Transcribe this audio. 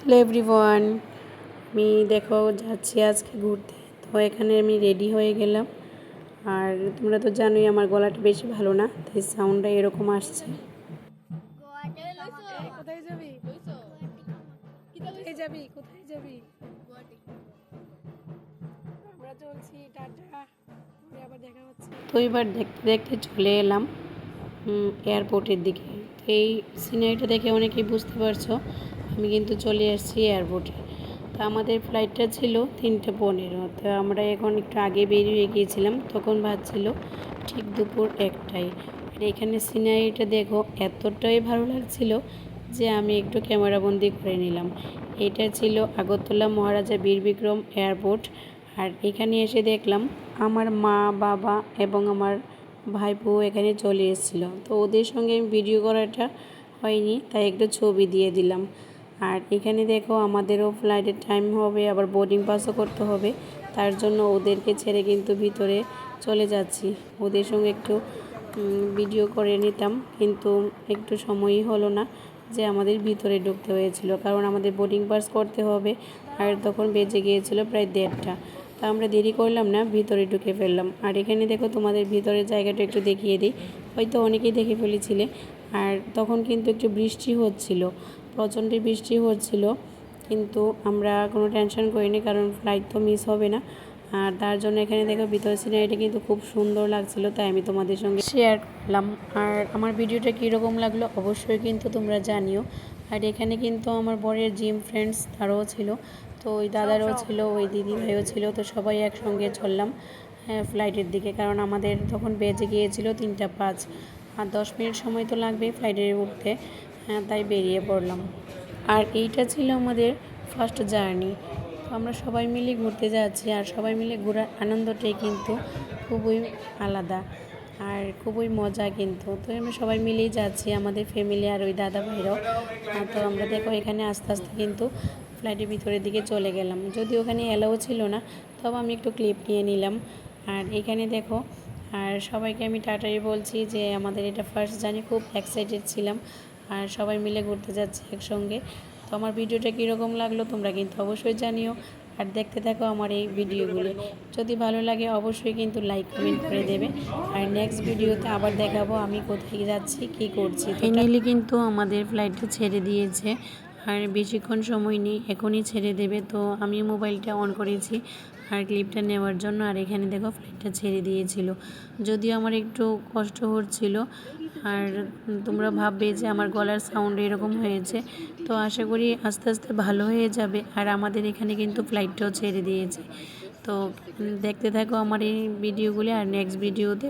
Hello everyone আমি দেখো যাচ্ছি আজকে ঘুরতে। তো এখানে আমি রেডি হয়ে গেলাম। আর তোমরা তো জানোই আমার গলাটা বেশি ভালো না তাই সাউন্ডটা এরকম আসছে। কোথায় যাবি? কোথায় যাবি? কোথায় যাবি? আমরা চলছি টাটা। আবার দেখা হচ্ছে। তো এবার দেখতে দেখতে চলে এলাম এয়ারপোর্টের দিকে। এই সিনারিটা দেখে অনেকেই বুঝতে পারছ আমি কিন্তু চলে এসেছি এয়ারপোর্টে তো আমাদের ফ্লাইটটা ছিল তিনটে পনেরো। তো আমরা এখন একটু আগে বেরিয়ে গিয়েছিলাম, তখন ভাবছিল ঠিক দুপুর একটাই আর এখানে সিনারিটা দেখো, এতটাই ভালো লাগছিল যে আমি একটু ক্যামেরাবন্দি করে নিলাম। এটা ছিল আগরতলা মহারাজা বীর বিক্রম এয়ারপোর্ট আর এখানে এসে দেখলাম আমার মা, বাবা এবং আমার ভাইপো এখানে চলে এসেছিল। তো ওদের সঙ্গে আমি ভিডিও করাটা হয়নি, তাই একটু ছবি দিয়ে দিলাম। আর এখানে দেখো আমাদেরও ফ্লাইটের টাইম হবে, আবার বোর্ডিং পাসও করতে হবে। তার জন্য ওদেরকে ছেড়ে কিন্তু ভিতরে চলে যাচ্ছি। ওদের সঙ্গে একটু ভিডিও করে নিতাম, কিন্তু একটু সময়ই হলো না যে আমাদের ভিতরে ঢুকতে হয়েছিল। কারণ আমাদের বোর্ডিং পাস করতে হবে, আর তখন বেজে গিয়েছিল প্রায় দেড়টা। তা আমরা দেরি করলাম না, ভিতরে ঢুকে ফেললাম। আর এখানে দেখো তোমাদের ভিতরের জায়গাটা একটু দেখিয়ে দিই। হয়তো অনেকেই দেখে ফেলেছিলে। আর তখন কিন্তু একটু বৃষ্টি হচ্ছিল। প্রচণ্ড বৃষ্টি হচ্ছিল কিন্তু আমরা কোনো টেনশন করিনি কারণ ফ্লাইট তো মিস হবে না। আর তার জন্য এখানে দেখো ভিতরের সিনারিটা কিন্তু খুব সুন্দর লাগছিল তাই আমি তোমাদের সঙ্গে শেয়ার করলাম। আর আমার ভিডিওটা কীরকম লাগল অবশ্যই কিন্তু তোমরা জানিও। আর এখানে কিন্তু আমার বরের জিম ফ্রেন্ডস তারাও ছিল তো ওই দাদারও ছিল ওই দিদি ভাইও ছিল তো সবাই একসঙ্গে চললাম হ্যাঁ ফ্লাইটের দিকে। কারণ আমাদের তখন বেজে গিয়েছিল তিনটা পাঁচ আর দশ মিনিট সময় তো লাগবে ফ্লাইটে উঠতে। হ্যাঁ তাই বেরিয়ে পড়লাম। আর এইটা ছিল আমাদের ফার্স্ট জার্নি আমরা সবাই মিলে ঘুরতে যাচ্ছি আর সবাই মিলে ঘোরার আনন্দটাই কিন্তু খুবই আলাদা আর খুবই মজা কিন্তু। তো আমরা সবাই মিলেই যাচ্ছি, আমাদের ফ্যামিলি আর ওই দাদা ভাইরাও তো আমরা দেখো এখানে আস্তে আস্তে কিন্তু ফ্লাইটের ভিতরের দিকে চলে গেলাম। যদি ওখানে এলাও ছিল না, তবে আমি একটু ক্লিপ নিয়ে নিলাম। আর এখানে দেখো, আর সবাইকে আমি টাটাই বলছি যে আমাদের এটা ফার্স্ট জানি খুব এক্সাইটেড ছিলাম। আর সবাই মিলে ঘুরতে যাচ্ছি একসঙ্গে। তো আমার ভিডিওটা কীরকম লাগল তোমরা কিন্তু অবশ্যই জানিও। আর দেখতে থাকো আমার এই ভিডিওগুলো। যদি ভালো লাগে অবশ্যই কিন্তু লাইক, কমেন্ট করে দেবে। আর নেক্সট ভিডিওতে আবার দেখাবো আমি কোথায় যাচ্ছি, কি করছি। ফাইনালি কিন্তু আমাদের ফ্লাইটটা ছেড়ে দিয়েছে। আর বেশিক্ষণ সময় নেই, এখনই ছেড়ে দেবে। তো আমি মোবাইলটা অন করেছি। আর ক্লিপটা নেওয়ার জন্য, আর এখানে দেখো ফ্লাইটটা ছেড়ে দিয়েছিল। যদিও আমার একটু কষ্ট হচ্ছিল, আর তোমরা ভাববে যে আমার গলার সাউন্ড এরকম হয়েছে। তো আশা করি আস্তে আস্তে ভালো হয়ে যাবে, আর আমাদের এখানে কিন্তু ফ্লাইটটাও ছেড়ে দিয়েছে। তো দেখতে থাকো আমার এই ভিডিওগুলি আর নেক্সট ভিডিওতে